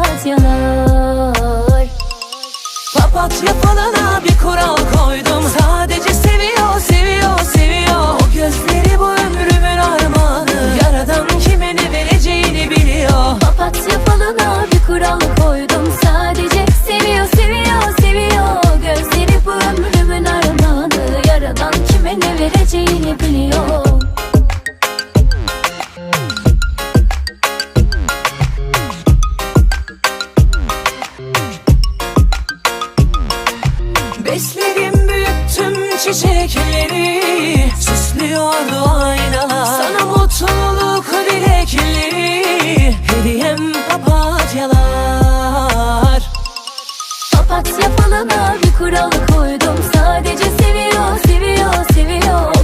papatyalar Papatya falana bir kural Beslerim büyüttüm çiçekleri Süslüyordu aynalar. Sana mutluluk dilekleri Hediyem papatyalar. Papatya falına bir kural koydum. Sadece seviyor, seviyor, seviyor.